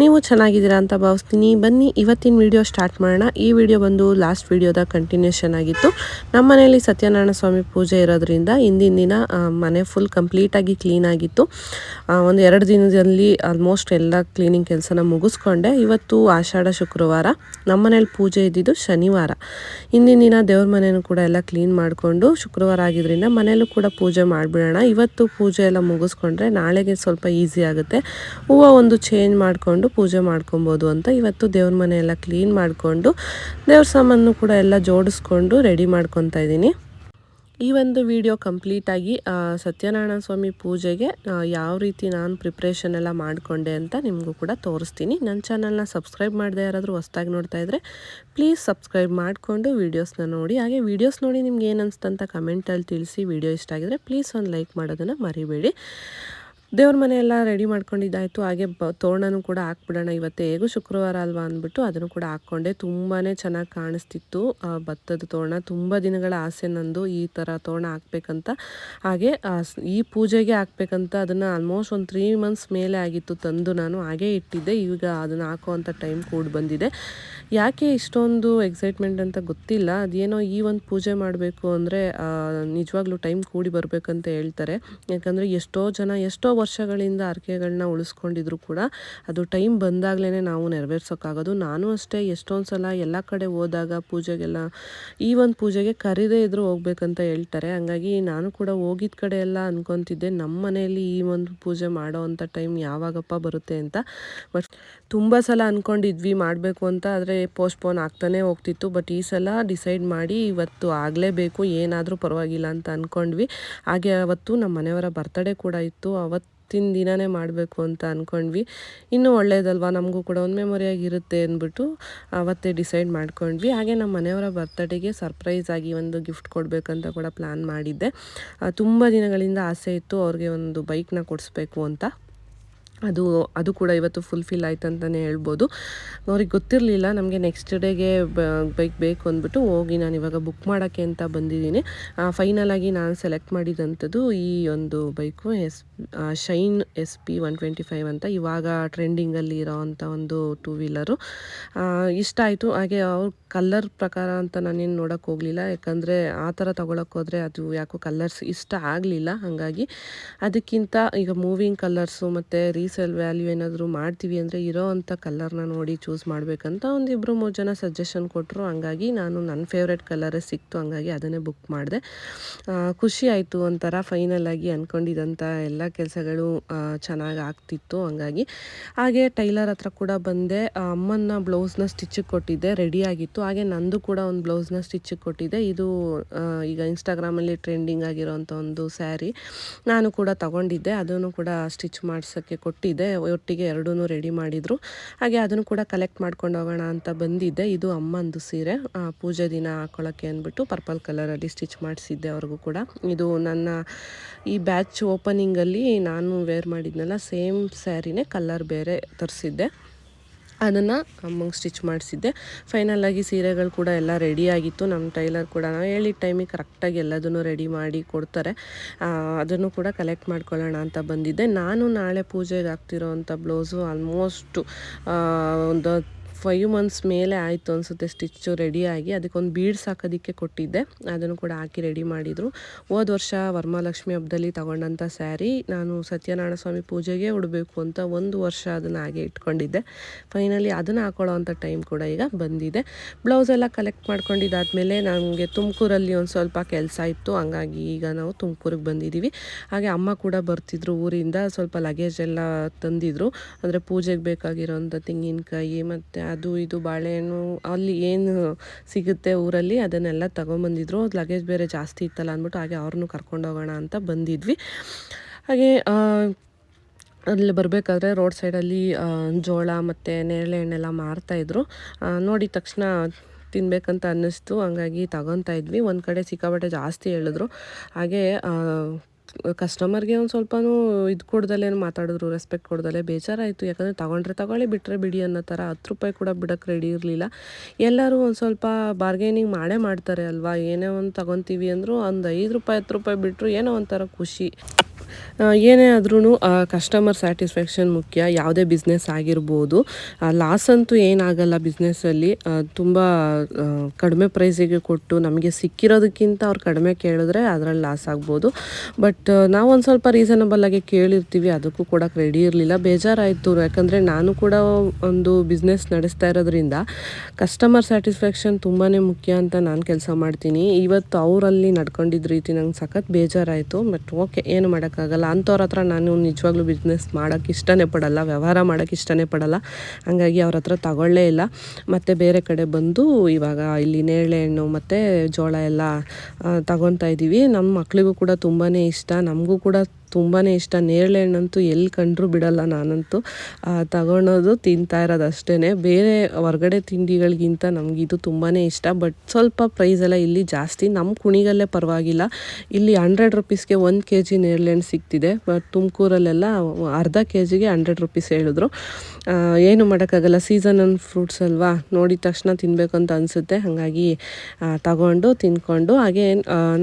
ನೀವು ಚೆನ್ನಾಗಿದ್ದೀರಾ ಅಂತ ಭಾವಿಸ್ತೀನಿ. ಬನ್ನಿ, ಇವತ್ತಿನ ವಿಡಿಯೋ ಸ್ಟಾರ್ಟ್ ಮಾಡೋಣ. ಈ ವಿಡಿಯೋ ಬಂದು ಲಾಸ್ಟ್ ವಿಡಿಯೋದ ಕಂಟಿನ್ಯೂಷನ್ ಆಗಿತ್ತು. ನಮ್ಮ ಮನೆಯಲ್ಲಿ ಸತ್ಯನಾರಾಯಣ ಸ್ವಾಮಿ ಪೂಜೆ ಇರೋದ್ರಿಂದ ಹಿಂದಿನ ದಿನ ಮನೆ ಫುಲ್ ಕಂಪ್ಲೀಟಾಗಿ ಕ್ಲೀನ್ ಆಗಿತ್ತು. ಒಂದು ಎರಡು ದಿನದಲ್ಲಿ ಆಲ್ಮೋಸ್ಟ್ ಎಲ್ಲ ಕ್ಲೀನಿಂಗ್ ಕೆಲಸನ ಮುಗಿಸ್ಕೊಂಡೆ. ಇವತ್ತು ಆಷಾಢ ಶುಕ್ರವಾರ. ನಮ್ಮ ಮನೇಲಿ ಪೂಜೆ ಇದ್ದಿದ್ದು ಶನಿವಾರ. ಹಿಂದಿನ ದಿನ ದೇವ್ರ ಮನೆಯೂ ಕೂಡ ಎಲ್ಲ ಕ್ಲೀನ್ ಮಾಡಿಕೊಂಡು ಶುಕ್ರವಾರ ಆಗಿದ್ದರಿಂದ ಮನೆಯಲ್ಲೂ ಕೂಡ ಪೂಜೆ ಮಾಡಿಬಿಡೋಣ. ಇವತ್ತು ಪೂಜೆ ಎಲ್ಲ ಮುಗಿಸ್ಕೊಂಡ್ರೆ ನಾಳೆಗೆ ಸ್ವಲ್ಪ ಈಸಿ ಆಗುತ್ತೆ. ಹೂವು ಒಂದು ಚೇಂಜ್ ಮಾಡಿಕೊಂಡು ಪೂಜೆ ಮಾಡ್ಕೊಬೋದು ಅಂತ ಇವತ್ತು ದೇವ್ರ ಮನೆ ಎಲ್ಲ ಕ್ಲೀನ್ ಮಾಡಿಕೊಂಡು ದೇವ್ರ ಸಾಮಾನು ಕೂಡ ಎಲ್ಲ ಜೋಡಿಸ್ಕೊಂಡು ರೆಡಿ ಮಾಡ್ಕೊತಾ ಇದ್ದೀನಿ. ಈ ಒಂದು ವಿಡಿಯೋ ಕಂಪ್ಲೀಟಾಗಿ ಸತ್ಯನಾರಾಯಣ ಸ್ವಾಮಿ ಪೂಜೆಗೆ ಯಾವ ರೀತಿ ನಾನು ಪ್ರಿಪ್ರೇಷನ್ ಎಲ್ಲ ಮಾಡಿಕೊಂಡೆ ಅಂತ ನಿಮಗೂ ಕೂಡ ತೋರಿಸ್ತೀನಿ. ನನ್ನ ಚಾನಲ್ನ ಸಬ್ಸ್ಕ್ರೈಬ್ ಮಾಡದೆ ಯಾರಾದರೂ ಹೊಸ್ದಾಗಿ ನೋಡ್ತಾ ಇದ್ದರೆ ಪ್ಲೀಸ್ ಸಬ್ಸ್ಕ್ರೈಬ್ ಮಾಡಿಕೊಂಡು ವೀಡಿಯೋಸ್ನ ನೋಡಿ. ಹಾಗೆ ವೀಡಿಯೋಸ್ ನೋಡಿ ನಿಮ್ಗೆ ಏನು ಅನಿಸ್ತಂತ ಕಮೆಂಟಲ್ಲಿ ತಿಳಿಸಿ. ವಿಡಿಯೋ ಇಷ್ಟ ಆಗಿದರೆ ಪ್ಲೀಸ್ ಒಂದು ಲೈಕ್ ಮಾಡೋದನ್ನು ಮರಿಬೇಡಿ. ದೇವ್ರ ಮನೆ ಎಲ್ಲ ರೆಡಿ ಮಾಡ್ಕೊಂಡಿದ್ದಾಯಿತು. ಹಾಗೆ ಬ, ತೋರಣನೂ ಕೂಡ ಹಾಕ್ಬಿಡೋಣ. ಇವತ್ತೇ ಹೇಗೂ ಶುಕ್ರವಾರ ಅಲ್ವಾ ಅಂದ್ಬಿಟ್ಟು ಅದನ್ನು ಕೂಡ ಹಾಕ್ಕೊಂಡೆ. ತುಂಬಾ ಚೆನ್ನಾಗಿ ಕಾಣಿಸ್ತಿತ್ತು ಭತ್ತದ ತೋರಣ. ತುಂಬ ದಿನಗಳ ಆಸೆ ನಂದು ಈ ಥರ ತೋರಣ ಹಾಕ್ಬೇಕಂತ. ಹಾಗೆ ಈ ಪೂಜೆಗೆ ಹಾಕ್ಬೇಕಂತ ಅದನ್ನು ಆಲ್ಮೋಸ್ಟ್ ಒಂದು ತ್ರೀ ಮಂತ್ಸ್ ಮೇಲೆ ಆಗಿತ್ತು ತಂದು ನಾನು. ಹಾಗೇ ಇಟ್ಟಿದ್ದೆ. ಈಗ ಅದನ್ನು ಹಾಕುವಂಥ ಟೈಮ್ ಕೂಡ ಬಂದಿದೆ. ಯಾಕೆ ಇಷ್ಟೊಂದು ಎಕ್ಸೈಟ್ಮೆಂಟ್ ಅಂತ ಗೊತ್ತಿಲ್ಲ. ಅದೇನೋ ಈ ಒಂದು ಪೂಜೆ ಮಾಡಬೇಕು ಅಂದರೆ ನಿಜವಾಗ್ಲೂ ಟೈಮ್ ಕೂಡಿ ಬರಬೇಕಂತ ಹೇಳ್ತಾರೆ. ಯಾಕಂದರೆ ಎಷ್ಟೋ ಜನ, ಎಷ್ಟೋ ವರ್ಷಗಳಿಂದ ಹರಕೆಗಳನ್ನ ಉಳಿಸ್ಕೊಂಡಿದ್ರು ಕೂಡ ಅದು ಟೈಮ್ ಬಂದಾಗಲೇ ನಾವು ನೆರವೇರ್ಸೋಕ್ಕಾಗೋದು. ನಾನು ಅಷ್ಟೇ ಎಷ್ಟೊಂದು ಸಲ ಎಲ್ಲ ಕಡೆ ಹೋದಾಗ ಪೂಜೆಗೆಲ್ಲ ಈ ಒಂದು ಪೂಜೆಗೆ ಕರೀದೇ ಇದ್ರೂ ಹೋಗ್ಬೇಕಂತ ಹೇಳ್ತಾರೆ. ಹಂಗಾಗಿ ನಾನು ಕೂಡ ಹೋಗಿದ್ದ ಕಡೆ ಎಲ್ಲ ಅಂದ್ಕೊತಿದ್ದೆ ನಮ್ಮ ಮನೆಯಲ್ಲಿ ಈ ಒಂದು ಪೂಜೆ ಮಾಡೋ ಅಂಥ ಟೈಮ್ ಯಾವಾಗಪ್ಪ ಬರುತ್ತೆ ಅಂತ. ಬಟ್ ತುಂಬ ಸಲ ಅಂದ್ಕೊಂಡಿದ್ವಿ ಮಾಡಬೇಕು ಅಂತ, ಆದರೆ ಪೋಸ್ಟ್ಪೋನ್ ಆಗ್ತಾನೆ ಹೋಗ್ತಿತ್ತು. ಬಟ್ ಈ ಸಲ ಡಿಸೈಡ್ ಮಾಡಿ ಇವತ್ತು ಆಗಲೇಬೇಕು, ಏನಾದರೂ ಪರವಾಗಿಲ್ಲ ಅಂತ ಅಂದ್ಕೊಂಡ್ವಿ ಹಾಗೆ ಅವತ್ತು ನಮ್ಮ ಮನೆಯವರ ಬರ್ತಡೇ ಕೂಡ ಇತ್ತು. ಅವತ್ತಿನ ದಿನನೇ ಮಾಡಬೇಕು ಅಂತ ಅಂದ್ಕೊಂಡ್ವಿ ಇನ್ನೂ ಒಳ್ಳೇದಲ್ವಾ? ನಮಗೂ ಕೂಡ ಒಂದು ಮೆಮೊರಿಯಾಗಿ ಇರುತ್ತೆ ಅಂದ್ಬಿಟ್ಟು ಅವತ್ತೇ ಡಿಸೈಡ್ ಮಾಡ್ಕೊಂಡ್ವಿ. ಹಾಗೆ ನಮ್ಮ ಮನೆಯವರ ಬರ್ತಡೇಗೆ ಸರ್ಪ್ರೈಸ್ ಆಗಿ ಒಂದು ಗಿಫ್ಟ್ ಕೊಡಬೇಕಂತ ಕೂಡ ಪ್ಲ್ಯಾನ್ ಮಾಡಿದ್ದೆ. ತುಂಬ ದಿನಗಳಿಂದ ಆಸೆ ಇತ್ತು. ಅವ್ರಿಗೆ ಒಂದು ಬೈಕ್ನ ಕೊಡಿಸ್ಬೇಕು ಅಂತ. ಅದು ಅದು ಕೂಡ ಇವತ್ತು ಫುಲ್ಫಿಲ್ ಆಯ್ತು ಅಂತಲೇ ಹೇಳ್ಬೋದು. ಅವ್ರಿಗೆ ಗೊತ್ತಿರಲಿಲ್ಲ, ನಮಗೆ ನೆಕ್ಸ್ಟ್ ಡೇಗೆ ಬೈಕ್ ಬೇಕು ಅಂದ್ಬಿಟ್ಟು ಹೋಗಿ ನಾನು ಇವಾಗ ಬುಕ್ ಮಾಡೋಕ್ಕೆ ಅಂತ ಬಂದಿದ್ದೀನಿ. ಫೈನಲಾಗಿ ನಾನು ಸೆಲೆಕ್ಟ್ ಮಾಡಿದಂಥದ್ದು ಈ ಒಂದು bike S Shine S P one twenty five ಅಂತ ಇವಾಗ ಟ್ರೆಂಡಿಂಗಲ್ಲಿ ಇರೋ ಅಂಥ ಒಂದು ಟೂ ವೀಲರು ಇಷ್ಟ ಆಯಿತು. ಹಾಗೆ ಅವ್ರ ಕಲ್ಲರ್ ಪ್ರಕಾರ ಅಂತ ನಾನೇನು ನೋಡೋಕ್ಕೆ ಹೋಗಲಿಲ್ಲ. ಯಾಕಂದರೆ ಆ ಥರ ತೊಗೊಳಕ್ಕೆ ಹೋದರೆ ಅದು ಯಾಕೋ ಕಲರ್ಸ್ ಇಷ್ಟ ಆಗಲಿಲ್ಲ. ಹಾಗಾಗಿ ಅದಕ್ಕಿಂತ ಈಗ ಮೂವಿಂಗ್ ಕಲ್ಲರ್ಸು ಮತ್ತು ರೀಸೇಲ್ ವ್ಯಾಲ್ಯೂ ಏನಾದರೂ ಮಾಡ್ತೀವಿ ಅಂದರೆ ಇರೋ ಅಂಥ ಕಲರ್ನ ನೋಡಿ ಚೂಸ್ ಮಾಡಬೇಕಂತ ಒಂದಿಬ್ಬರು ಮೂರು ಜನ ಸಜೆಷನ್ ಕೊಟ್ಟರು ಹಂಗಾಗಿ ನಾನು ನನ್ನ ಫೇವ್ರೆಟ್ ಕಲರೇ ಸಿಕ್ತು. ಹಂಗಾಗಿ ಅದನ್ನೇ ಬುಕ್ ಮಾಡಿದೆ. ಖುಷಿ ಆಯಿತು ಒಂಥರ ಫೈನಲ್ ಆಗಿ ಅಂದ್ಕೊಂಡಿದ್ದಂಥ ಎಲ್ಲ ಕೆಲಸಗಳು ಚೆನ್ನಾಗಿ ಆಗ್ತಿತ್ತು. ಹಂಗಾಗಿ ಹಾಗೆ ಟೈಲರ್ ಹತ್ರ ಕೂಡ ಬಂದೆ. ಅಮ್ಮನ ಬ್ಲೌಸ್ನ ಸ್ಟಿಚ್ಚಿಗೆ ಕೊಟ್ಟಿದ್ದೆ. ರೆಡಿ ಆಗಿತ್ತು. ಹಾಗೆ ನಂದು ಕೂಡ ಒಂದು ಬ್ಲೌಸ್ನ ಸ್ಟಿಚ್ಚಿಗೆ ಕೊಟ್ಟಿದ್ದೆ. ಇದು ಈಗ ಇನ್ಸ್ಟಾಗ್ರಾಮಲ್ಲಿ ಟ್ರೆಂಡಿಂಗ್ ಆಗಿರೋಂಥ ಒಂದು ಸ್ಯಾರಿ ನಾನು ಕೂಡ ತಗೊಂಡಿದ್ದೆ. ಅದನ್ನು ಕೂಡ ಸ್ಟಿಚ್ ಮಾಡ್ಸೋಕ್ಕೆ ಕೊಟ್ಟಿದ್ದೆ ಒಟ್ಟಿಗೆ ಎರಡೂ ರೆಡಿ ಮಾಡಿದರು. ಹಾಗೆ ಅದನ್ನು ಕೂಡ ಕಲೆಕ್ಟ್ ಮಾಡ್ಕೊಂಡು ಹೋಗೋಣ ಅಂತ ಬಂದಿದ್ದೆ. ಇದು ಅಮ್ಮಂದು ಸೀರೆ. ಪೂಜೆ ದಿನ ಹಾಕೊಳ್ಳೋಕ್ಕೆ ಅಂದ್ಬಿಟ್ಟು ಪರ್ಪಲ್ ಕಲರಲ್ಲಿ ಸ್ಟಿಚ್ ಮಾಡಿಸಿದ್ದೆ ಅವ್ರಿಗೂ ಕೂಡ. ಇದು ನನ್ನ ಈ ಬ್ಯಾಚ್ ಓಪನಿಂಗಲ್ಲಿ ನಾನು ವೇರ್ ಮಾಡಿದ್ನಲ್ಲ ಸೇಮ್ ಸ್ಯಾರಿನೇ ಕಲರ್ ಬೇರೆ ತರಿಸಿದ್ದೆ. ಅದನ್ನು ಅಮ್ಮಂಗೆ ಸ್ಟಿಚ್ ಮಾಡಿಸಿದ್ದೆ. ಫೈನಲಾಗಿ ಸೀರೆಗಳು ಕೂಡ ಎಲ್ಲ ರೆಡಿ ಆಗಿತ್ತು. ನಮ್ಮ ಟೈಲರ್ ಕೂಡ ನಾವು ಹೇಳಿದ ಟೈಮಿಗೆ ಕರೆಕ್ಟಾಗಿ ಎಲ್ಲದನ್ನು ರೆಡಿ ಮಾಡಿ ಕೊಡ್ತಾರೆ. ಅದನ್ನು ಕೂಡ ಕಲೆಕ್ಟ್ ಮಾಡ್ಕೊಳ್ಳೋಣ ಅಂತ ಬಂದಿದ್ದೆ. ನಾನು ನಾಳೆ ಪೂಜೆಗೆ ಆಗ್ತಿರೋ ಅಂಥ ಬ್ಲೌಸು ಆಲ್ಮೋಸ್ಟು ಒಂದು ಫೈವ್ ಮಂತ್ಸ್ ಮೇಲೆ ಆಯಿತು ಅನಿಸುತ್ತೆ ಸ್ಟಿಚ್ಚು ರೆಡಿಯಾಗಿ ಅದಕ್ಕೊಂದು ಬೀಡ್ಸ್ ಹಾಕೋದಕ್ಕೆ ಕೊಟ್ಟಿದ್ದೆ. ಅದನ್ನು ಕೂಡ ಹಾಕಿ ರೆಡಿ ಮಾಡಿದರು. ಹೋದ ವರ್ಷ ವರಮಹಾಲಕ್ಷ್ಮಿ ಹಬ್ಬದಲ್ಲಿ ತಗೊಂಡಂಥ ಸ್ಯಾರಿ ನಾನು ಸತ್ಯನಾರಾಯಣ ಸ್ವಾಮಿ ಪೂಜೆಗೆ ಉಡಬೇಕು ಅಂತ ಒಂದು ವರ್ಷ ಅದನ್ನು ಹಾಗೆ ಇಟ್ಕೊಂಡಿದ್ದೆ. ಫೈನಲಿ ಅದನ್ನು ಹಾಕೊಳ್ಳೋ ಅಂಥ ಟೈಮ್ ಕೂಡ ಈಗ ಬಂದಿದೆ. ಬ್ಲೌಸ್ ಎಲ್ಲ ಕಲೆಕ್ಟ್ ಮಾಡ್ಕೊಂಡಿದ್ದಾದಮೇಲೆ ನನಗೆ ತುಮಕೂರಲ್ಲಿ ಒಂದು ಸ್ವಲ್ಪ ಕೆಲಸ ಇತ್ತು. ಹಂಗಾಗಿ ಈಗ ನಾವು ತುಮಕೂರಿಗೆ ಬಂದಿದ್ದೀವಿ. ಹಾಗೆ ಅಮ್ಮ ಕೂಡ ಬರ್ತಿದ್ರು ಊರಿಂದ. ಸ್ವಲ್ಪ ಲಗೇಜ್ ಎಲ್ಲ ತಂದಿದ್ರು. ಅಂದರೆ ಪೂಜೆಗೆ ಬೇಕಾಗಿರೋಂಥ ತೆಂಗಿನಕಾಯಿ ಮತ್ತು ಅದು ಇದು ಬಾಳೆಹಣ್ಣು ಅಲ್ಲಿ ಏನು ಸಿಗುತ್ತೆ ಊರಲ್ಲಿ ಅದನ್ನೆಲ್ಲ ತಗೊಂಬಂದಿದ್ರು. ಲಗೇಜ್ ಬೇರೆ ಜಾಸ್ತಿ ಇತ್ತಲ್ಲ ಅಂದ್ಬಿಟ್ಟು ಹಾಗೆ ಅವ್ರನ್ನೂ ಕರ್ಕೊಂಡು ಹೋಗೋಣ ಅಂತ ಬಂದಿದ್ವಿ. ಹಾಗೆ ಅಲ್ಲಿ ಬರಬೇಕಾದ್ರೆ ರೋಡ್ ಸೈಡಲ್ಲಿ ಜೋಳ ಮತ್ತು ನೇರಳೆ ಹಣ್ಣೆಲ್ಲ ಮಾರ್ತಾಯಿದ್ರು ನೋಡಿದ ತಕ್ಷಣ ತಿನ್ನಬೇಕಂತ ಅನ್ನಿಸ್ತು. ಹಂಗಾಗಿ ತಗೊತಾ ಇದ್ವಿ. ಒಂದು ಕಡೆ ಸಿಕ್ಕಾಪಟ್ಟೆ ಜಾಸ್ತಿ ಹೇಳಿದ್ರು. ಹಾಗೆ ಕಸ್ಟಮರ್ಗೆ ಒಂದು ಸ್ವಲ್ಪನೂ ಇದು ಕೊಡ್ದಲೇ ಮಾತಾಡಿದ್ರು ರೆಸ್ಪೆಕ್ಟ್ ಕೊಡ್ದಲೇ ಬೇಜಾರಾಯಿತು. ಯಾಕಂದರೆ ತಗೊಂಡ್ರೆ ತಗೊಳ್ಳಿ ಬಿಟ್ಟರೆ ಬಿಡಿ ಅನ್ನೋ ಥರ ಹತ್ತು ರೂಪಾಯಿ ಕೂಡ ಬಿಡೋಕ್ಕೆ ರೆಡಿ ಇರಲಿಲ್ಲ. ಎಲ್ಲರೂ ಒಂದು ಸ್ವಲ್ಪ ಬಾರ್ಗೇನಿಂಗ್ ಮಾಡೇ ಮಾಡ್ತಾರೆ ಅಲ್ವಾ? ಏನೇ ಒಂದು ತಗೊತೀವಿ ಅಂದರೂ ಒಂದು ಐದು ರೂಪಾಯಿ, ಹತ್ತು ರೂಪಾಯಿ ಬಿಟ್ಟರು ಏನೋ ಒಂಥರ ಖುಷಿ. ಏನೇ ಆದ್ರೂ ಕಸ್ಟಮರ್ ಸ್ಯಾಟಿಸ್ಫ್ಯಾಕ್ಷನ್ ಮುಖ್ಯ, ಯಾವುದೇ ಬಿಸ್ನೆಸ್ ಆಗಿರ್ಬೋದು. ಲಾಸ್ ಅಂತೂ ಏನಾಗಲ್ಲ ಬಿಸ್ನೆಸ್ಸಲ್ಲಿ ತುಂಬ ಕಡಿಮೆ ಪ್ರೈಸಿಗೆ ಕೊಟ್ಟು ನಮಗೆ ಸಿಕ್ಕಿರೋದಕ್ಕಿಂತ ಅವ್ರು ಕಡಿಮೆ ಕೇಳಿದ್ರೆ ಅದರಲ್ಲಿ ಲಾಸ್ ಆಗ್ಬೋದು. ಬಟ್ ನಾವು ಒಂದು ಸ್ವಲ್ಪ ರೀಸನಬಲ್ಲಾಗಿ ಕೇಳಿರ್ತೀವಿ, ಅದಕ್ಕೂ ಕೂಡ ರೆಡಿ ಇರಲಿಲ್ಲ. ಬೇಜಾರಾಯಿತು. ಯಾಕಂದರೆ ನಾನು ಕೂಡ ಒಂದು ಬಿಸ್ನೆಸ್ ನಡೆಸ್ತಾ ಇರೋದ್ರಿಂದ ಕಸ್ಟಮರ್ ಸ್ಯಾಟಿಸ್ಫ್ಯಾಕ್ಷನ್ ತುಂಬಾ ಮುಖ್ಯ ಅಂತ ನಾನು ಕೆಲಸ ಮಾಡ್ತೀನಿ. ಇವತ್ತು ಅವರಲ್ಲಿ ನಡ್ಕೊಂಡಿದ್ದ ರೀತಿ ನಂಗೆ ಸಖತ್ ಬೇಜಾರಾಯಿತು. ಬಟ್ ಓಕೆ ಏನು ಮಾಡೋಕ್ಕಾಗಲ್ಲ. ಅಂಥವ್ರ ಹತ್ರ ನಾನು ನಿಜವಾಗ್ಲೂ ಬಿಸ್ನೆಸ್ ಮಾಡೋಕ್ಕೆ ಇಷ್ಟನೇ ಪಡಲ್ಲ, ವ್ಯವಹಾರ ಮಾಡೋಕ್ಕೆ ಇಷ್ಟನೇ ಪಡಲ್ಲ. ಹಂಗಾಗಿ ಅವ್ರ ಹತ್ರ ತಗೊಳ್ಳೇ ಇಲ್ಲ. ಮತ್ತು ಬೇರೆ ಕಡೆ ಬಂದು ಇವಾಗ ಇಲ್ಲಿ ನೇರಳೆ ಹಣ್ಣು ಮತ್ತು ಜೋಳ ಎಲ್ಲ ತಗೊತಾ ಇದ್ದೀವಿ ನಮ್ಮ ಮಕ್ಕಳಿಗೂ ಕೂಡ ತುಂಬಾ ಇಷ್ಟ. ನಮಗೂ ಕೂಡ ತುಂಬಾ ಇಷ್ಟ. ನೇರಳೆ ಹಣ್ಣಂತೂ ಎಲ್ಲಿ ಕಂಡರೂ ಬಿಡಲ್ಲ ನಾನಂತೂ. ತಗೊಳೋದು ತಿಂತಾ ಇರೋದು ಅಷ್ಟೇ ಬೇರೆ ಹೊರ್ಗಡೆ ತಿಂಡಿಗಳಿಗಿಂತ ನಮಗಿದು ತುಂಬಾ ಇಷ್ಟ. ಬಟ್ ಸ್ವಲ್ಪ ಪ್ರೈಸ್ ಎಲ್ಲ ಇಲ್ಲಿ ಜಾಸ್ತಿ. ನಮ್ಮ ಕುಣಿಗಲ್ಲೇ ಪರವಾಗಿಲ್ಲ. ಇಲ್ಲಿ ಹಂಡ್ರೆಡ್ ರುಪೀಸ್ಗೆ ಒಂದು ಕೆ ಜಿ ನೇರಳೆ ಹಣ್ಣು ಸಿಗ್ತಿದೆ. ಬಟ್ ತುಮಕೂರಲ್ಲೆಲ್ಲ ಅರ್ಧ ಕೆ ಜಿಗೆ ಹಂಡ್ರೆಡ್ ರುಪೀಸ್ ಹೇಳಿದ್ರು. ಏನು ಮಾಡೋಕ್ಕಾಗಲ್ಲ. ಸೀಸನಲ್ ಫ್ರೂಟ್ಸ್ ಅಲ್ವಾ? ನೋಡಿದ ತಕ್ಷಣ ತಿನ್ನಬೇಕು ಅಂತ ಅನಿಸುತ್ತೆ. ಹಾಗಾಗಿ ತಗೊಂಡು ತಿಂದ್ಕೊಂಡು ಹಾಗೆ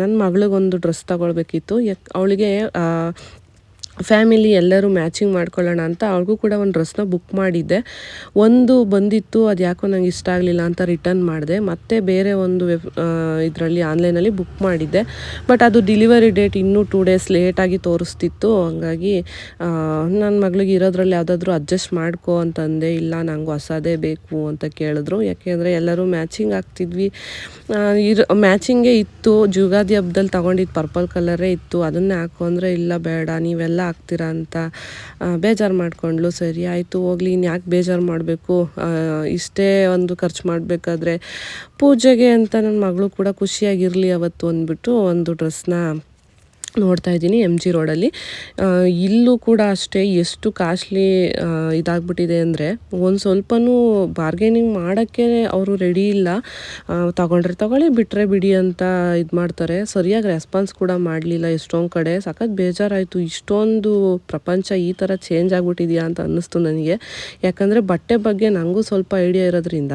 ನನ್ನ ಮಗಳಿಗೊಂದು ಡ್ರೆಸ್ ತಗೊಳ್ಬೇಕಿತ್ತು. ಯಾಕೆ, ಅವಳಿಗೆ ಫ್ಯಾಮಿಲಿ ಎಲ್ಲರೂ ಮ್ಯಾಚಿಂಗ್ ಮಾಡ್ಕೊಳ್ಳೋಣ ಅಂತ ಅವ್ರಿಗೂ ಕೂಡ ಒಂದು ಡ್ರೆಸ್ನ ಬುಕ್ ಮಾಡಿದ್ದೆ. ಒಂದು ಬಂದಿತ್ತು, ಅದು ಯಾಕೋ ನಂಗೆ ಇಷ್ಟ ಆಗಲಿಲ್ಲ ಅಂತ ರಿಟರ್ನ್ ಮಾಡಿದೆ. ಮತ್ತೆ ಬೇರೆ ಒಂದು ವೆಬ್ ಇದರಲ್ಲಿ ಆನ್ಲೈನಲ್ಲಿ ಬುಕ್ ಮಾಡಿದ್ದೆ. ಬಟ್ ಅದು ಡಿಲಿವರಿ ಡೇಟ್ ಇನ್ನೂ ಟೂ ಡೇಸ್ ಲೇಟಾಗಿ ತೋರಿಸ್ತಿತ್ತು. ಹಂಗಾಗಿ ನನ್ನ ಮಗಳಿಗೆ ಇರೋದ್ರಲ್ಲಿ ಯಾವುದಾದ್ರೂ ಅಡ್ಜಸ್ಟ್ ಮಾಡ್ಕೋ ಅಂತಂದೆ. ಇಲ್ಲ ನನಗೂ ಹೊಸದೇ ಬೇಕು ಅಂತ ಕೇಳಿದ್ರು. ಯಾಕೆಂದರೆ ಎಲ್ಲರೂ ಮ್ಯಾಚಿಂಗ್ ಆಗ್ತಿದ್ವಿ. ಇರೋ, ಮ್ಯಾಚಿಂಗೇ ಇತ್ತು. ಜುಗಾದಿ ಹಬ್ಬದಲ್ಲಿ ತಗೊಂಡಿದ್ದು ಪರ್ಪಲ್ ಕಲರೇ ಇತ್ತು. ಅದನ್ನೇ ಹಾಕೋ ಅಂದರೆ ಇಲ್ಲ, ಬೇಡ. ನೀವೆಲ್ಲ ಹಾಕ್ತೀರಾ ಅಂತ ಬೇಜಾರು ಮಾಡ್ಕೊಂಡ್ಲು. ಸರಿ, ಆಯಿತು, ಹೋಗ್ಲಿ ಇನ್ನು ಯಾಕೆ ಬೇಜಾರು ಮಾಡಬೇಕು? ಇಷ್ಟೇ ಒಂದು ಖರ್ಚು ಮಾಡಬೇಕಾದ್ರೆ ಪೂಜೆಗೆ ಅಂತ ನನ್ನ ಮಗಳು ಕೂಡ ಖುಷಿಯಾಗಿರಲಿ ಅವತ್ತು ಅಂದ್ಬಿಟ್ಟು ಒಂದು ಡ್ರೆಸ್ನ ನೋಡ್ತಾ ಇದ್ದೀನಿ ಎಂ ಜಿ ರೋಡಲ್ಲಿ. ಇಲ್ಲೂ ಕೂಡ ಅಷ್ಟೇ ಎಷ್ಟು ಕಾಸ್ಟ್ಲಿ ಇದಾಗ್ಬಿಟ್ಟಿದೆ ಅಂದರೆ ಒಂದು ಸ್ವಲ್ಪನೂ ಬಾರ್ಗೇನಿಂಗ್ ಮಾಡೋಕ್ಕೆ ಅವರು ರೆಡಿ ಇಲ್ಲ. ತಗೊಂಡ್ರೆ ತಗೊಳ್ಳಿ ಬಿಟ್ಟರೆ ಬಿಡಿ ಅಂತ ಇದು ಮಾಡ್ತಾರೆ. ಸರಿಯಾಗಿ ರೆಸ್ಪಾನ್ಸ್ ಕೂಡ ಮಾಡಲಿಲ್ಲ ಎಷ್ಟೊಂದು ಕಡೆ. ಸಖತ್ ಬೇಜಾರಾಯಿತು. ಇಷ್ಟೊಂದು ಪ್ರಪಂಚ ಈ ಥರ ಚೇಂಜ್ ಆಗಿಬಿಟ್ಟಿದೆಯಾ ಅಂತ ಅನ್ನಿಸ್ತು ನನಗೆ. ಯಾಕಂದರೆ ಬಟ್ಟೆ ಬಗ್ಗೆ ನನಗೂ ಸ್ವಲ್ಪ ಐಡಿಯಾ ಇರೋದ್ರಿಂದ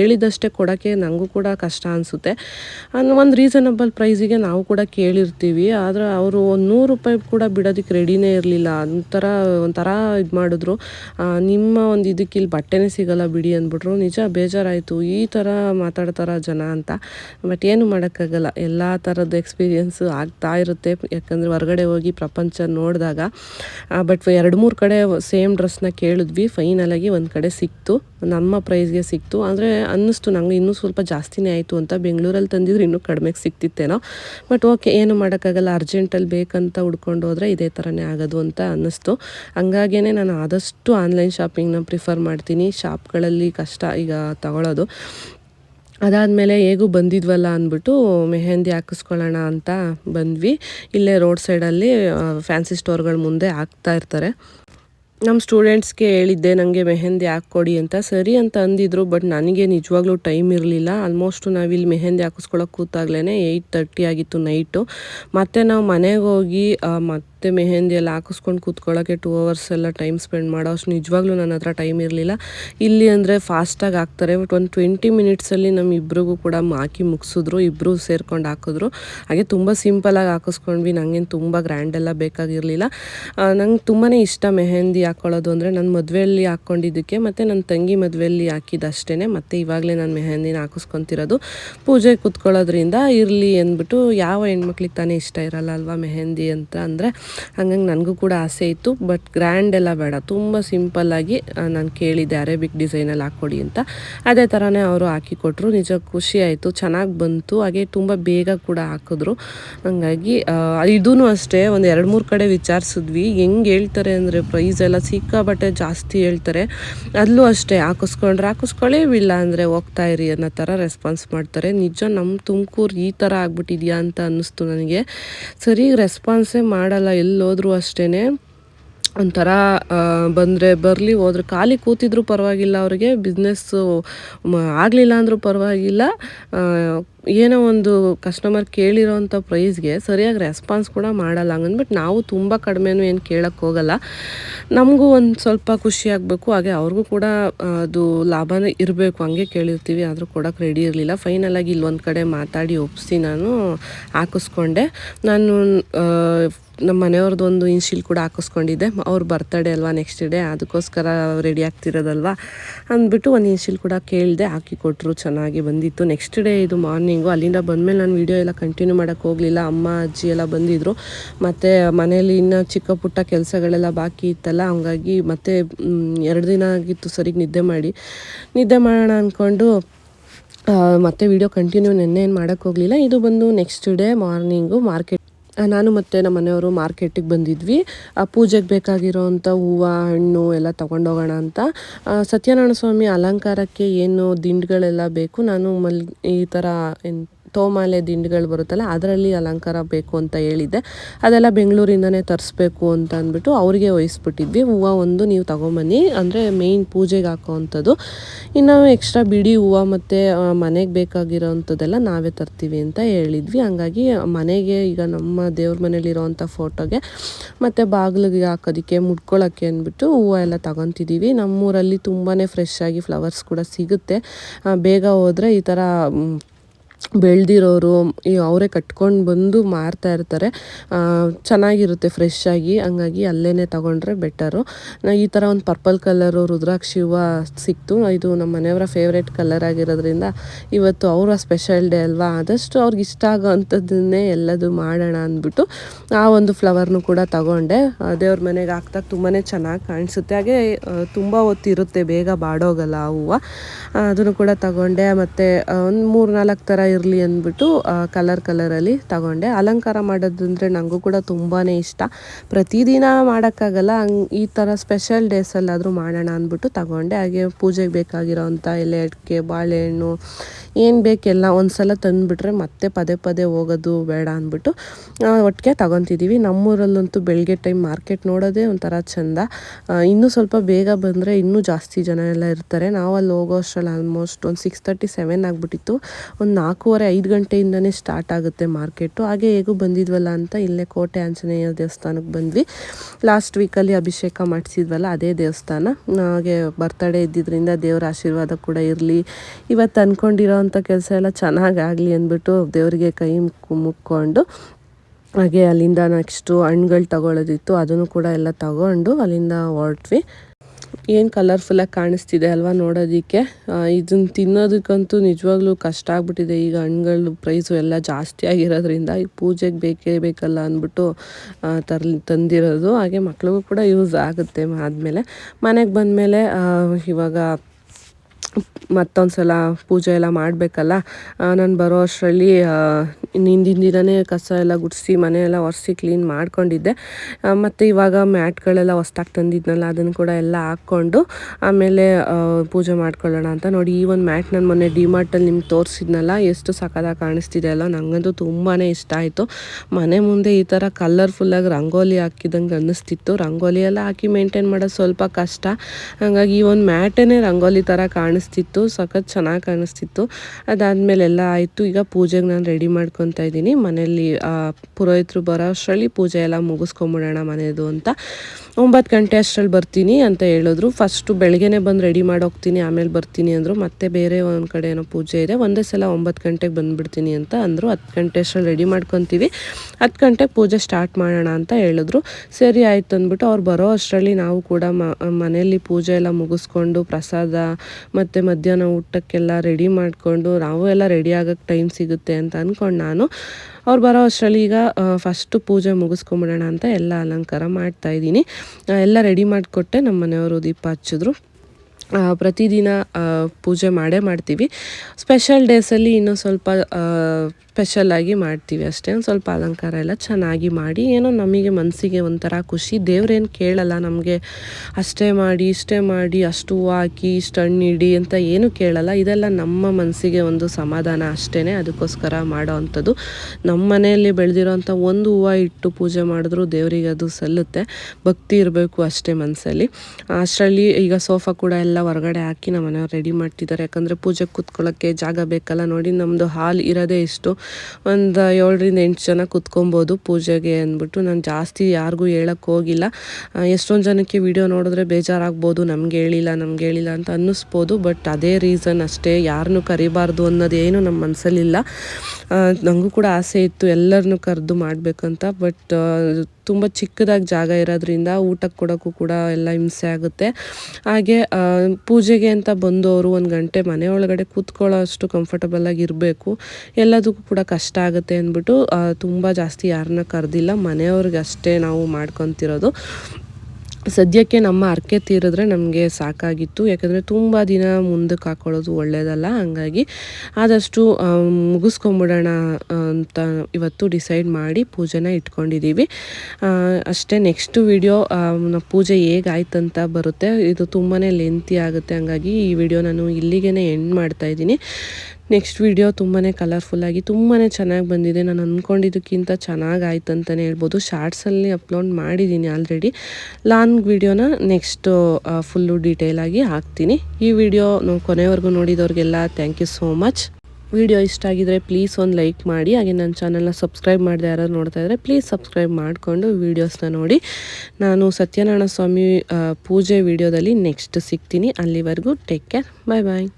ಹೇಳಿದಷ್ಟೇ ಕೊಡೋಕ್ಕೆ ನನಗೂ ಕೂಡ ಕಷ್ಟ ಅನಿಸುತ್ತೆ. ಒಂದು ರೀಸನಬಲ್ ಪ್ರೈಸಿಗೆ ನಾವು ಕೂಡ ಕೇಳಿರ್ತೀವಿ. ಆದರೆ ಅವರು ಒಂದು ನೂರು ರೂಪಾಯಿ ಕೂಡ ಬಿಡೋದಕ್ಕೆ ರೆಡಿನೇ ಇರಲಿಲ್ಲ. ಒಂಥರ ಒಂಥರ ಇದು ಮಾಡಿದ್ರು. ನಿಮ್ಮ ಒಂದು ಇದಕ್ಕೆ ಇಲ್ಲಿ ಬಟ್ಟೆನೇ ಸಿಗಲ್ಲ ಬಿಡಿ ಅಂದ್ಬಿಟ್ರು. ನಿಜ ಬೇಜಾರಾಯಿತು. ಈ ಥರ ಮಾತಾಡ್ತಾರ ಜನ ಅಂತ. ಬಟ್ ಏನು ಮಾಡೋಕ್ಕಾಗಲ್ಲ. ಎಲ್ಲ ಥರದ ಎಕ್ಸ್ಪೀರಿಯೆನ್ಸು ಆಗ್ತಾ ಇರುತ್ತೆ. ಯಾಕಂದರೆ ಹೊರಗಡೆ ಹೋಗಿ ಪ್ರಪಂಚ ನೋಡಿದಾಗ. ಬಟ್ ಎರಡು ಮೂರು ಕಡೆ ಸೇಮ್ ಡ್ರೆಸ್ನ ಕೇಳಿದ್ವಿ. ಫೈನಲಾಗಿ ಒಂದು ಕಡೆ ಸಿಕ್ತು. ನಮ್ಮ ಪ್ರೈಸ್ಗೆ ಸಿಕ್ತು. ಅಂದರೆ ಅನ್ನಿಸ್ತು, ನಂಗೆ ಇನ್ನೂ ಸ್ವಲ್ಪ ಜಾಸ್ತಿನೇ ಆಯಿತು ಅಂತ ಬೆಂಗಳೂರಲ್ಲಿ ತಂದಿದ್ರೆ ಇನ್ನೂ ಕಡಿಮೆಗೆ ಸಿಕ್ತಿತ್ತೇನೋ. ಬಟ್ ಓಕೆ ಏನು ಮಾಡೋಕ್ಕಾಗಲ್ಲ ಅರ್ಜೆಂಟಲ್ಲಿ ಬೇಕಂತ ಹುಡ್ಕೊಂಡು ಹೋದರೆ ಇದೇ ಥರನೇ ಆಗೋದು ಅಂತ ಅನ್ನಿಸ್ತು. ಹಂಗಾಗೇ ನಾನು ಆದಷ್ಟು ಆನ್ಲೈನ್ ಶಾಪಿಂಗ್ನ ಪ್ರಿಫರ್ ಮಾಡ್ತೀನಿ. ಶಾಪ್ಗಳಲ್ಲಿ ಕಷ್ಟ ಈಗ ತಗೊಳ್ಳೋದು ಅದಾದಮೇಲೆ ಹೇಗೂ ಬಂದಿದ್ವಲ್ಲ ಅಂದ್ಬಿಟ್ಟು ಮೆಹೆಂದಿ ಹಾಕಿಸ್ಕೊಳ್ಳೋಣ ಅಂತ ಬಂದ್ವಿ. ಇಲ್ಲೇ ರೋಡ್ ಸೈಡಲ್ಲಿ ಫ್ಯಾನ್ಸಿ ಸ್ಟೋರ್ಗಳ ಮುಂದೆ ಹಾಕ್ತಾ ಇರ್ತಾರೆ. ನಮ್ಮ ಸ್ಟೂಡೆಂಟ್ಸ್ಗೆ ಹೇಳಿದ್ದೆ ನನಗೆ ಮೆಹೆಂದಿ ಹಾಕ್ಕೊಡಿ ಅಂತ. ಸರಿ ಅಂತ ಅಂದಿದ್ರು ಬಟ್ ನನಗೆ ನಿಜವಾಗ್ಲೂ ಟೈಮ್ ಇರಲಿಲ್ಲ. ಆಲ್ಮೋಸ್ಟ್ ನಾವಿಲ್ಲಿ ಮೆಹೆಂದಿ ಹಾಕಿಸ್ಕೊಳಕ್ಕೆ ಕೂತಾಗ್ಲೇ ಏಯ್ಟ್ ತರ್ಟಿ ಆಗಿತ್ತು ನೈಟು ಮತ್ತು ನಾವು ಮನೆಗೆ ಹೋಗಿ ಆ, ಮತ್ತೆ ಮೆಹಂದಿ ಎಲ್ಲ ಹಾಕಿಸ್ಕೊಂಡು ಕೂತ್ಕೊಳ್ಳೋಕ್ಕೆ ಟೂ ಅವರ್ಸ್ ಎಲ್ಲ ಟೈಮ್ ಸ್ಪೆಂಡ್ ಮಾಡೋ ಅಷ್ಟು ನಿಜವಾಗ್ಲೂ ನನ್ನ ಹತ್ರ ಟೈಮ್ ಇರಲಿಲ್ಲ. ಇಲ್ಲಿ ಅಂದರೆ ಫಾಸ್ಟಾಗಿ ಹಾಕ್ತಾರೆ ಬಟ್ ಒಂದು ಟ್ವೆಂಟಿ ಮಿನಿಟ್ಸಲ್ಲಿ ನಮ್ಮ ಇಬ್ಬರಿಗೂ ಕೂಡ ಹಾಕಿ ಮುಗಿಸಿದ್ರು ಇಬ್ಬರು ಸೇರ್ಕೊಂಡು ಹಾಕಿದ್ರು. ಹಾಗೆ ತುಂಬ ಸಿಂಪಲಾಗಿ ಹಾಕಿಸ್ಕೊಂಡ್ವಿ ನನಗೇನು ತುಂಬ ಗ್ರ್ಯಾಂಡೆಲ್ಲ ಬೇಕಾಗಿರಲಿಲ್ಲ. ನಂಗೆ ತುಂಬಾ ಇಷ್ಟ ಮೆಹಂದಿ ಹಾಕ್ಕೊಳ್ಳೋದು ಅಂದರೆ ನನ್ನ ಮದುವೆಯಲ್ಲಿ ಹಾಕ್ಕೊಂಡಿದ್ದಕ್ಕೆ, ಮತ್ತು ನನ್ನ ತಂಗಿ ಮದುವೆಯಲ್ಲಿ ಹಾಕಿದ್ದಷ್ಟೇ ಮತ್ತು ಇವಾಗಲೇ ನಾನು ಮೆಹಂದಿನ ಹಾಕಿಸ್ಕೊತಿರೋದು. ಪೂಜೆ ಕೂತ್ಕೊಳ್ಳೋದ್ರಿಂದ ಇರಲಿ ಅಂದ್ಬಿಟ್ಟು ಯಾವ ಹೆಣ್ಮಕ್ಳಿಗೆ ತಾನೇ ಇಷ್ಟ ಇರಲ್ಲ ಅಲ್ವಾ ಮೆಹಂದಿ ಅಂತ ಅಂದರೆ ಹಂಗಾಗಿ ನನಗೂ ಕೂಡ ಆಸೆ ಇತ್ತು. ಬಟ್ ಗ್ರ್ಯಾಂಡ್ ಎಲ್ಲ ಬೇಡ. ತುಂಬ ಸಿಂಪಲ್ಲಾಗಿ ನಾನು ಕೇಳಿದ್ದೆ ಅರೇಬಿಕ್ ಡಿಸೈನಲ್ಲಿ ಹಾಕ್ಕೊಡಿ ಅಂತ. ಅದೇ ಥರನೇ ಅವರು ಹಾಕಿ ಕೊಟ್ಟರು ನಿಜ ಖುಷಿ ಆಯಿತು. ಚೆನ್ನಾಗಿ ಬಂತು. ಹಾಗೆ ತುಂಬ ಬೇಗ ಕೂಡ ಹಾಕಿದ್ರು. ಹಂಗಾಗಿ ಇದೂ ಅಷ್ಟೇ. ಒಂದು ಎರಡು ಮೂರು ಕಡೆ ವಿಚಾರಿಸಿದ್ವಿ. ಹೆಂಗೆ ಹೇಳ್ತಾರೆ ಅಂದರೆ ಪ್ರೈಸ್ ಎಲ್ಲ ಸಿಕ್ಕಾಬಟ್ಟೆ ಜಾಸ್ತಿ ಹೇಳ್ತಾರೆ. ಅಲ್ಲೂ ಅಷ್ಟೇ. ಹಾಕಿಸ್ಕೊಂಡ್ರೆ ಹಾಕಿಸ್ಕೊಳ್ಳಿ ಇಲ್ಲ ಅಂದರೆ ಹೋಗ್ತಾ ಇರಿ ಅನ್ನೋ ಥರ ರೆಸ್ಪಾನ್ಸ್ ಮಾಡ್ತಾರೆ. ನಿಜ ನಮ್ಮ ತುಮಕೂರು ಈ ಥರ ಆಗ್ಬಿಟ್ಟಿದ್ಯಾ ಅಂತ ಅನ್ನಿಸ್ತು ನನಗೆ. ಸರಿ ರೆಸ್ಪಾನ್ಸೇ ಮಾಡಲ್ಲ. ಎಲ್ಲೋದ್ರೂ ಅಷ್ಟೇ ಒಂಥರ ಬಂದರೆ ಬರಲಿ, ಹೋದ್ರೆ ಖಾಲಿ ಕೂತಿದ್ರು ಪರವಾಗಿಲ್ಲ ಅವ್ರಿಗೆ ಬಿಸ್ನೆಸ್ಸು ಆಗಲಿಲ್ಲ ಅಂದರೂ ಪರವಾಗಿಲ್ಲ. ಏನೋ ಒಂದು ಕಸ್ಟಮರ್ ಕೇಳಿರೋವಂಥ ಪ್ರೈಸ್ಗೆ ಸರಿಯಾಗಿ ರೆಸ್ಪಾನ್ಸ್ ಕೂಡ ಮಾಡಲ್ಲ. ಹಂಗಂದ್ಬಿಟ್ಟು ನಾವು ತುಂಬ ಕಡಿಮೆನೂ ಏನು ಕೇಳಕ್ಕೆ ಹೋಗಲ್ಲ. ನಮಗೂ ಒಂದು ಸ್ವಲ್ಪ ಖುಷಿ ಆಗಬೇಕು. ಹಾಗೆ ಅವ್ರಿಗೂ ಕೂಡ ಅದು ಲಾಭನೇ ಇರಬೇಕು. ಹಂಗೆ ಕೇಳಿರ್ತೀವಿ. ಆದರೂ ಕೊಡೋಕೆ ರೆಡಿ ಇರಲಿಲ್ಲ. ಫೈನಲಾಗಿ ಇಲ್ಲೊಂದು ಕಡೆ ಮಾತಾಡಿ ಒಪ್ಪಿಸಿ ನಾನು ಹಾಕಿಸ್ಕೊಂಡೆ. ನಾನು ನಮ್ಮ ಮನೆಯವ್ರದ್ದು ಒಂದು ಇನ್ಶಿಲ್ ಕೂಡ ಹಾಕಿಸ್ಕೊಂಡಿದ್ದೆ. ಅವ್ರ ಬರ್ತಡೇ ಅಲ್ವಾ ನೆಕ್ಸ್ಟ್ ಡೇ ಅದಕ್ಕೋಸ್ಕರ ರೆಡಿ ಆಗ್ತಿರೋದಲ್ವಾ ಅಂದ್ಬಿಟ್ಟು ಒಂದು ಇನ್ಶಿಲ್ ಕೂಡ ಕೇಳಿದೆ, ಹಾಕಿ ಕೊಟ್ಟರು ಚೆನ್ನಾಗಿ ಬಂದಿತ್ತು. ನೆಕ್ಸ್ಟ್ ಡೇ ಇದು ಮಾರ್ನಿಂಗು ಅಲ್ಲಿಂದ ಬಂದಮೇಲೆ ನಾನು ವೀಡಿಯೋ ಎಲ್ಲ ಕಂಟಿನ್ಯೂ ಮಾಡೋಕ್ಕೆ ಹೋಗಲಿಲ್ಲ. ಅಮ್ಮ, ಅಜ್ಜಿ ಎಲ್ಲ ಬಂದಿದ್ದರು ಮತ್ತು ಮನೇಲಿ ಇನ್ನು ಚಿಕ್ಕ ಪುಟ್ಟ ಕೆಲಸಗಳೆಲ್ಲ ಬಾಕಿ ಇತ್ತಲ್ಲ, ಹಂಗಾಗಿ ಮತ್ತೆ ಎರಡು ದಿನ ಆಗಿತ್ತು ಸರಿಗೆ ನಿದ್ದೆ ಮಾಡಿ. ನಿದ್ದೆ ಮಾಡೋಣ ಅಂದ್ಕೊಂಡು ಮತ್ತೆ ವಿಡಿಯೋ ಕಂಟಿನ್ಯೂ ನೆನ್ನೆ ಏನು ಮಾಡೋಕ್ಕೋಗಲಿಲ್ಲ ಇದು ಬಂದು ನೆಕ್ಸ್ಟ್ ಡೇ ಮಾರ್ನಿಂಗು ಮಾರ್ಕೆಟ್ ನಾನು ಮತ್ತು ನಮ್ಮ ಮನೆಯವರು ಮಾರ್ಕೆಟಿಗೆ ಬಂದಿದ್ವಿ. ಆ, ಪೂಜೆಗೆ ಬೇಕಾಗಿರೋವಂಥ ಹೂವು, ಹಣ್ಣು ಎಲ್ಲ ತೊಗೊಂಡೋಗೋಣ ಅಂತ. ಸತ್ಯನಾರಾಯಣ ಸ್ವಾಮಿ ಅಲಂಕಾರಕ್ಕೆ ಏನು ದಿಂಡುಗಳೆಲ್ಲ ಬೇಕು, ನಾನು ಮಲ್ ಈ ಥರ ಏನು ತೋಮಾಲೆ ದಿಂಡುಗಳು ಬರುತ್ತಲ್ಲ, ಅದರಲ್ಲಿ ಅಲಂಕಾರ ಬೇಕು ಅಂತ ಹೇಳಿದ್ದೆ. ಅದೆಲ್ಲ ಬೆಂಗಳೂರಿಂದನೇ ತರಿಸ್ಬೇಕು ಅಂತ ಅಂದ್ಬಿಟ್ಟು ಅವರಿಗೆ ವಹಿಸ್ಬಿಟ್ಟಿದ್ವಿ. ಹೂವು ಒಂದು ನೀವು ತೊಗೊಂಬನ್ನಿ, ಅಂದರೆ ಮೇಯ್ನ್ ಪೂಜೆಗೆ ಹಾಕೋವಂಥದ್ದು. ಇನ್ನು ಎಕ್ಸ್ಟ್ರಾ ಬಿಡಿ ಹೂವು ಮತ್ತು ಮನೆಗೆ ಬೇಕಾಗಿರೋವಂಥದ್ದೆಲ್ಲ ನಾವೇ ತರ್ತೀವಿ ಅಂತ ಹೇಳಿದ್ವಿ. ಹಂಗಾಗಿ ಮನೆಗೆ ಈಗ ನಮ್ಮ ದೇವ್ರ ಮನೇಲಿರೋವಂಥ ಫೋಟೋಗೆ ಮತ್ತು ಬಾಗಿಲಿಗೆ ಹಾಕೋದಕ್ಕೆ ಮುಡ್ಕೊಳ್ಳೋಕ್ಕೆ ಅಂದ್ಬಿಟ್ಟು ಹೂವು ಎಲ್ಲ ತಗೊತಿದ್ದೀವಿ. ನಮ್ಮೂರಲ್ಲಿ ತುಂಬಾ ಫ್ರೆಶ್ ಆಗಿ ಫ್ಲವರ್ಸ್ ಕೂಡ ಸಿಗುತ್ತೆ. ಬೇಗ ಹೋದರೆ ಈ ಥರ ಬೆಳೆದಿರೋರು ಅವರೇ ಕಟ್ಕೊಂಡು ಬಂದು ಮಾರ್ತಾ ಇರ್ತಾರೆ. ಚೆನ್ನಾಗಿರುತ್ತೆ ಫ್ರೆಶ್ ಆಗಿ. ಹಂಗಾಗಿ ಅಲ್ಲೇ ತಗೊಂಡ್ರೆ ಬೆಟರು ಈ ಥರ ಒಂದು ಪರ್ಪಲ್ ಕಲರು ರುದ್ರಾಕ್ಷಿ ಹೂವು ಸಿಕ್ತು. ಇದು ನಮ್ಮ ಮನೆಯವರ ಫೇವ್ರೇಟ್ ಕಲರ್ ಆಗಿರೋದ್ರಿಂದ ಇವತ್ತು ಅವರ ಸ್ಪೆಷಲ್ ಡೇ ಅಲ್ವಾ? ಆದಷ್ಟು ಅವ್ರಿಗೆ ಇಷ್ಟ ಆಗೋ ಅಂಥದ್ದನ್ನೇ ಎಲ್ಲದು ಮಾಡೋಣ ಅಂದ್ಬಿಟ್ಟು ಆ ಒಂದು ಫ್ಲವರ್ನು ಕೂಡ ತಗೊಂಡೆ. ದೇವ್ರ ಮನೆಗೆ ಹಾಕ್ದಾಗ ತುಂಬಾ ಚೆನ್ನಾಗಿ ಕಾಣಿಸುತ್ತೆ. ಹಾಗೆ ತುಂಬ ಹೊತ್ತಿರುತ್ತೆ ಬೇಗ ಬಾಡೋಗಲ್ಲ ಆ ಹೂವು. ಅದನ್ನು ಕೂಡ ತಗೊಂಡೆ. ಮತ್ತು ಒಂದು ಮೂರು ನಾಲ್ಕು ಥರ ಇರಲಿ ಅಂದ್ಬಿಟ್ಟು ಕಲರ್ ಕಲರಲ್ಲಿ ತಗೊಂಡೆ. ಅಲಂಕಾರ ಮಾಡೋದಂದರೆ ನನಗೂ ಕೂಡ ತುಂಬಾ ಇಷ್ಟ. ಪ್ರತಿದಿನ ಮಾಡೋಕ್ಕಾಗಲ್ಲ ಈ ಥರ ಸ್ಪೆಷಲ್ ಡೇಸಲ್ಲಾದರೂ ಮಾಡೋಣ ಅಂದ್ಬಿಟ್ಟು ತಗೊಂಡೆ. ಹಾಗೆ ಪೂಜೆಗೆ ಬೇಕಾಗಿರೋವಂಥ ಎಲೆ, ಅಡಿಕೆ, ಬಾಳೆಹಣ್ಣು ಏನು ಬೇಕೆಲ್ಲ ಒಂದು ಸಲ ತಂದುಬಿಟ್ರೆ ಮತ್ತೆ ಪದೇ ಪದೇ ಹೋಗೋದು ಬೇಡ ಅಂದ್ಬಿಟ್ಟು ಒಟ್ಟಿಗೆ ತಗೊತಿದ್ದೀವಿ ನಮ್ಮೂರಲ್ಲಂತೂ ಬೆಳಗ್ಗೆ ಟೈಮ್ ಮಾರ್ಕೆಟ್ ನೋಡೋದೇ ಒಂಥರ ಚೆಂದ. ಇನ್ನೂ ಸ್ವಲ್ಪ ಬೇಗ ಬಂದರೆ ಇನ್ನೂ ಜಾಸ್ತಿ ಜನ ಎಲ್ಲ ಇರ್ತಾರೆ. ನಾವು ಅಲ್ಲಿ ಹೋಗೋ ಅಷ್ಟರಲ್ಲಿ ಆಲ್ಮೋಸ್ಟ್ ಒಂದು ಸಿಕ್ಸ್ ತರ್ಟಿ ಸೆವೆನ್ ಆಗಿಬಿಟ್ಟಿತ್ತು. ಒಂದು ನಾಲ್ಕೂವರೆ, ಐದು ಗಂಟೆಯಿಂದನೇ ಸ್ಟಾರ್ಟ್ ಆಗುತ್ತೆ ಮಾರ್ಕೆಟು ಹಾಗೆ ಹೇಗೂ ಬಂದಿದ್ವಲ್ಲ ಅಂತ ಇಲ್ಲೇ ಕೋಟೆ ಆಂಜನೇಯ ದೇವಸ್ಥಾನಕ್ಕೆ ಬಂದ್ವಿ. ಲಾಸ್ಟ್ ವೀಕಲ್ಲಿ ಅಭಿಷೇಕ ಮಾಡಿಸಿದ್ವಲ್ಲ ಅದೇ ದೇವಸ್ಥಾನ. ಹಾಗೆ ಬರ್ತಡೇ ಇದ್ದಿದ್ದರಿಂದ ದೇವರ ಆಶೀರ್ವಾದ ಕೂಡ ಇರಲಿ. ಇವತ್ತು ಅಂದ್ಕೊಂಡಿರೋವಂಥ ಕೆಲಸ ಎಲ್ಲ ಚೆನ್ನಾಗಿ ಆಗಲಿ ಅಂದ್ಬಿಟ್ಟು ದೇವರಿಗೆ ಕೈ ಮುಕ್ಕು ಮುಕ್ಕೊಂಡು, ಹಾಗೆ ಅಲ್ಲಿಂದ ನೆಕ್ಸ್ಟು ಹಣ್ಗಳು ತಗೊಳ್ಳೋದಿತ್ತು ಅದನ್ನು ಕೂಡ ಎಲ್ಲ ತಗೊಂಡು ಅಲ್ಲಿಂದ ಹೊರಟ್ವಿ. ಏನು ಕಲರ್ಫುಲ್ಲಾಗಿ ಕಾಣಿಸ್ತಿದೆ ಅಲ್ವಾ ನೋಡೋದಕ್ಕೆ? ಇದನ್ನು ತಿನ್ನೋದಕ್ಕಂತೂ ನಿಜವಾಗ್ಲೂ ಕಷ್ಟ ಆಗ್ಬಿಟ್ಟಿದೆ. ಈಗ ಹಣ್ಣುಗಳ ಪ್ರೈಸು ಎಲ್ಲ ಜಾಸ್ತಿ ಆಗಿರೋದ್ರಿಂದ ಈ ಪೂಜೆಗೆ ಬೇಕೇ ಬೇಕಲ್ಲ ಅಂದ್ಬಿಟ್ಟು ತರ್ಲಿ, ತಂದಿರೋದು. ಹಾಗೆ ಮಕ್ಳಿಗೂ ಕೂಡ ಯೂಸ್ ಆಗುತ್ತೆ ಆದಮೇಲೆ. ಮನೆಗೆ ಬಂದಮೇಲೆ ಇವಾಗ ಮತ್ತೊಂದು ಸಲ ಪೂಜೆ ಎಲ್ಲ ಮಾಡಬೇಕಲ್ಲ ನಾನು ಬರೋ ಅಷ್ಟರಲ್ಲಿ ಹಿಂದಿನ ದಿನವೇ ಕಸ ಎಲ್ಲ ಗುಡಿಸಿ, ಮನೆ ಎಲ್ಲ ಒರೆಸಿ ಕ್ಲೀನ್ ಮಾಡ್ಕೊಂಡಿದ್ದೆ. ಮತ್ತು ಇವಾಗ ಮ್ಯಾಟ್ಗಳೆಲ್ಲ ಹೊಸ್ದಾಗಿ ತಂದಿದ್ನಲ್ಲ ಅದನ್ನು ಕೂಡ ಎಲ್ಲ ಹಾಕ್ಕೊಂಡು, ಆಮೇಲೆ ಪೂಜೆ ಮಾಡ್ಕೊಳ್ಳೋಣ ಅಂತ ನೋಡಿ. ಈ ಒಂದು ಮ್ಯಾಟ್ ನಾನು ಮೊನ್ನೆ ಡಿಮಾರ್ಟಲ್ಲಿ ನಿಮ್ಗೆ ತೋರಿಸಿದ್ನಲ್ಲ, ಎಷ್ಟು ಸಖತ್ತಾಗಿ ಕಾಣಿಸ್ತಿದೆ ಅಲ್ಲ ನನಗಂತೂ ತುಂಬಾ ಇಷ್ಟ ಆಯಿತು. ಮನೆ ಮುಂದೆ ಈ ಥರ ಕಲರ್ಫುಲ್ಲಾಗಿ ರಂಗೋಲಿ ಹಾಕಿದಂಗೆ ಅನ್ನಿಸ್ತಿತ್ತು. ರಂಗೋಲಿ ಎಲ್ಲ ಹಾಕಿ ಮೇಂಟೈನ್ ಮಾಡೋದು ಸ್ವಲ್ಪ ಕಷ್ಟ. ಹಾಗಾಗಿ ಈ ಒಂದು ಮ್ಯಾಟೇ ರಂಗೋಲಿ ಥರ ಕಾಣಿಸ್ತಿತ್ತು ಸಖತ್ ಚೆನ್ನಾಗಿ ಕಾಣಿಸ್ತಿತ್ತು ಅದಾದಮೇಲೆ ಎಲ್ಲ ಆಯಿತು. ಈಗ ಪೂಜೆಗೆ ನಾನು ರೆಡಿ ಮಾಡ್ಕೊತಾ ಇದ್ದೀನಿ. ಮನೆಯಲ್ಲಿ ಪುರೋಹಿತರು ಬರೋ ಅಷ್ಟರಲ್ಲಿ ಪೂಜೆ ಎಲ್ಲ ಮುಗಿಸ್ಕೊಂಬಿಡೋಣ ಮನೆಯದು ಅಂತ. ಒಂಬತ್ತು ಗಂಟೆ ಅಷ್ಟರಲ್ಲಿ ಬರ್ತೀನಿ ಅಂತ ಹೇಳಿದ್ರು. ಫಸ್ಟು ಬೆಳಗ್ಗೆನೇ ಬಂದು ರೆಡಿ ಮಾಡಿ ಹೋಗ್ತೀನಿ ಆಮೇಲೆ ಬರ್ತೀನಿ ಅಂದರು. ಮತ್ತೆ ಬೇರೆ ಒಂದು ಕಡೆ ಏನೋ ಪೂಜೆ ಇದೆ. ಒಂದೇ ಸಲ ಒಂಬತ್ತು ಗಂಟೆಗೆ ಬಂದುಬಿಡ್ತೀನಿ ಅಂತ ಅಂದರು. ಹತ್ತು ಗಂಟೆ ಅಷ್ಟರಲ್ಲಿ ರೆಡಿ ಮಾಡ್ಕೊತೀವಿ. ಹತ್ತು ಗಂಟೆಗೆ ಪೂಜೆ ಸ್ಟಾರ್ಟ್ ಮಾಡೋಣ ಅಂತ ಹೇಳಿದ್ರು. ಸರಿ ಆಯಿತು ಅಂದ್ಬಿಟ್ಟು ಅವ್ರು ಬರೋ ಅಷ್ಟರಲ್ಲಿ ನಾವು ಕೂಡ ಮನೆಯಲ್ಲಿ ಪೂಜೆ ಎಲ್ಲ ಮುಗಿಸ್ಕೊಂಡು ಪ್ರಸಾದ ಮತ್ತು ಮಧ್ಯಾಹ್ನ ಊಟಕ್ಕೆಲ್ಲ ರೆಡಿ ಮಾಡಿಕೊಂಡು ನಾವು ಎಲ್ಲ ರೆಡಿ ಆಗೋಕ್ಕೆ ಟೈಮ್ ಸಿಗುತ್ತೆ ಅಂತ ಅಂದ್ಕೊಂಡು ನಾನು. ಅವ್ರು ಬರೋ ಅಷ್ಟರಲ್ಲಿ ಈಗ ಫಸ್ಟು ಪೂಜೆ ಮುಗಿಸ್ಕೊಂಬಿಡೋಣ ಅಂತ ಎಲ್ಲ ಅಲಂಕಾರ ಮಾಡ್ತಾಯಿದ್ದೀನಿ ಎಲ್ಲ ರೆಡಿ ಮಾಡಿಕೊಟ್ಟೆ ನಮ್ಮ ಮನೆಯವರು ದೀಪ ಹಚ್ಚಿದ್ರು. ಪ್ರತಿದಿನ ಪೂಜೆ ಮಾಡೇ ಮಾಡ್ತೀವಿ. ಸ್ಪೆಷಲ್ ಡೇಸಲ್ಲಿ ಇನ್ನೂ ಸ್ವಲ್ಪ ಸ್ಪೆಷಲಾಗಿ ಮಾಡ್ತೀವಿ ಅಷ್ಟೇ. ಒಂದು ಸ್ವಲ್ಪ ಅಲಂಕಾರ ಎಲ್ಲ ಚೆನ್ನಾಗಿ ಮಾಡಿ, ಏನೋ ನಮಗೆ ಮನಸ್ಸಿಗೆ ಒಂಥರ ಖುಷಿ. ದೇವ್ರೇನು ಕೇಳಲ್ಲ ನಮಗೆ, ಅಷ್ಟೇ ಮಾಡಿ, ಇಷ್ಟೇ ಮಾಡಿ, ಅಷ್ಟು ಹೂವು ಹಾಕಿ, ಇಷ್ಟು ಹಣ್ಣು ಇಡಿ ಅಂತ ಏನು ಕೇಳಲ್ಲ. ಇದೆಲ್ಲ ನಮ್ಮ ಮನಸ್ಸಿಗೆ ಒಂದು ಸಮಾಧಾನ ಅಷ್ಟೇ ಅದಕ್ಕೋಸ್ಕರ ಮಾಡೋ ಅಂಥದ್ದು. ನಮ್ಮ ಮನೆಯಲ್ಲಿ ಬೆಳೆದಿರೋಂಥ ಒಂದು ಹೂವು ಇಟ್ಟು ಪೂಜೆ ಮಾಡಿದ್ರು ದೇವರಿಗೆ ಅದು ಸಲ್ಲುತ್ತೆ. ಭಕ್ತಿ ಇರಬೇಕು ಅಷ್ಟೇ ಮನಸ್ಸಲ್ಲಿ ಅಷ್ಟರಲ್ಲಿ ಈಗ ಸೋಫಾ ಕೂಡ ಎಲ್ಲ ಹೊರಗಡೆ ಹಾಕಿ ನಮ್ಮ ಮನೆಯವ್ರು ರೆಡಿ ಮಾಡ್ತಿದ್ದಾರೆ. ಯಾಕಂದರೆ ಪೂಜೆ ಕೂತ್ಕೊಳ್ಳೋಕ್ಕೆ ಜಾಗ ಬೇಕಲ್ಲ. ನೋಡಿ ನಮ್ಮದು ಹಾಲ್ ಇರೋದೇ ಇಷ್ಟು. ಒಂದು ಏಳರಿಂದ ಎಂಟು ಜನ ಕುತ್ಕೊಬೋದು ಪೂಜೆಗೆ ಅಂದ್ಬಿಟ್ಟು. ನಾನು ಜಾಸ್ತಿ ಯಾರಿಗೂ ಹೇಳಕ್ಕೆ ಹೋಗಿಲ್ಲ. ಎಷ್ಟೊಂದು ಜನಕ್ಕೆ ವಿಡಿಯೋ ನೋಡಿದ್ರೆ ಬೇಜಾರಾಗ್ಬೋದು. ನಮ್ಗೆ ಹೇಳಿಲ್ಲ ನಮ್ಗೆ ಹೇಳಿಲ್ಲ ಅಂತ ಅನ್ನಿಸ್ಬೋದು. ಬಟ್ ಅದೇ ರೀಸನ್ ಅಷ್ಟೇ. ಯಾರನ್ನು ಕರಿಬಾರ್ದು ಅನ್ನೋದೇನು ನಮ್ಮ ಮನಸ್ಸಲ್ಲಿಲ್ಲ ನನಗೂ ಕೂಡ ಆಸೆ ಇತ್ತು ಎಲ್ಲರನ್ನೂ ಕರೆದು ಮಾಡಬೇಕಂತ. ಬಟ್ ತುಂಬ ಚಿಕ್ಕದಾಗಿ ಜಾಗ ಇರೋದ್ರಿಂದ ಊಟಕ್ಕೆ ಕೊಡೋಕ್ಕೂ ಕೂಡ ಎಲ್ಲ ಹಿಂಸೆ ಆಗುತ್ತೆ. ಹಾಗೆ ಪೂಜೆಗೆ ಅಂತ ಬಂದವರು ಒಂದು ಗಂಟೆ ಮನೆ ಒಳಗಡೆ ಕೂತ್ಕೊಳ್ಳೋ ಅಷ್ಟು ಕಂಫರ್ಟಬಲಾಗಿ ಇರಬೇಕು. ಎಲ್ಲದಕ್ಕೂ ಕೂಡ ಕಷ್ಟ ಆಗುತ್ತೆ ಅಂದ್ಬಿಟ್ಟು ತುಂಬ ಜಾಸ್ತಿ ಯಾರನ್ನ ಕರೆದಿಲ್ಲ ಮನೆಯವ್ರಿಗೆ ಅಷ್ಟೇ ನಾವು ಮಾಡ್ಕೊತಿರೋದು. ಸದ್ಯಕ್ಕೆ ನಮ್ಮ ಅರ್ಕೆ ತೀರಿದ್ರೆ ನಮಗೆ ಸಾಕಾಗಿತ್ತು. ಯಾಕಂದರೆ ತುಂಬ ದಿನ ಮುಂದಕ್ಕೆ ಹಾಕ್ಕೊಳ್ಳೋದು ಒಳ್ಳೆಯದಲ್ಲ ಹಾಗಾಗಿ ಆದಷ್ಟು ಮುಗಿಸ್ಕೊಂಬಿಡೋಣ ಅಂತ ಇವತ್ತು ಡಿಸೈಡ್ ಮಾಡಿ ಪೂಜೆನ ಇಟ್ಕೊಂಡಿದ್ದೀವಿ. ಅಷ್ಟೇ ನೆಕ್ಸ್ಟ್ ವಿಡಿಯೋ ಪೂಜೆ ಹೇಗಾಯ್ತಂತ ಬರುತ್ತೆ. ಇದು ತುಂಬಾ ಲೆಂತಿ ಆಗುತ್ತೆ, ಹಂಗಾಗಿ ಈ ವಿಡಿಯೋ ನಾನು ಇಲ್ಲಿಗೆ ಎಂಡ್ ಮಾಡ್ತಾಯಿದ್ದೀನಿ ನೆಕ್ಸ್ಟ್ ವಿಡಿಯೋ ತುಂಬಾ ಕಲರ್ಫುಲ್ಲಾಗಿ ತುಂಬಾ ಚೆನ್ನಾಗಿ ಬಂದಿದೆ. ನಾನು ಅಂದ್ಕೊಂಡಿದ್ದಕ್ಕಿಂತ ಚೆನ್ನಾಗಿ ಆಯ್ತು ಅಂತಲೇ ಹೇಳ್ಬೋದು ಶಾರ್ಟ್ಸಲ್ಲಿ ಅಪ್ಲೋಡ್ ಮಾಡಿದ್ದೀನಿ ಆಲ್ರೆಡಿ ಲಾಂಗ್ ವಿಡಿಯೋನ ನೆಕ್ಸ್ಟು ಫುಲ್ಲು ಡೀಟೇಲಾಗಿ ಹಾಕ್ತೀನಿ. ಈ ವಿಡಿಯೋ ಕೊನೆವರೆಗೂ ನೋಡಿದವ್ರಿಗೆಲ್ಲ thank you so much video ಇಷ್ಟ ಆಗಿದ್ರೆ ಪ್ಲೀಸ್ ಒಂದು ಲೈಕ್ ಮಾಡಿ. ಹಾಗೆ ನನ್ನ ಚಾನಲ್ನ ಸಬ್ಸ್ಕ್ರೈಬ್ ಮಾಡಿದೆ ಯಾರಾದ್ರು ನೋಡ್ತಾ ಇದ್ದರೆ ಪ್ಲೀಸ್ ಸಬ್ಸ್ಕ್ರೈಬ್ ಮಾಡಿಕೊಂಡು ವೀಡಿಯೋಸ್ನ ನೋಡಿ. ನಾನು ಸತ್ಯನಾರಾಯಣ ಸ್ವಾಮಿ ಪೂಜೆ ವಿಡಿಯೋದಲ್ಲಿ ನೆಕ್ಸ್ಟ್ ಸಿಗ್ತೀನಿ. ಅಲ್ಲಿವರೆಗೂ ಟೇಕ್ ಕೇರ್ ಬಾಯ್ ಬಾಯ್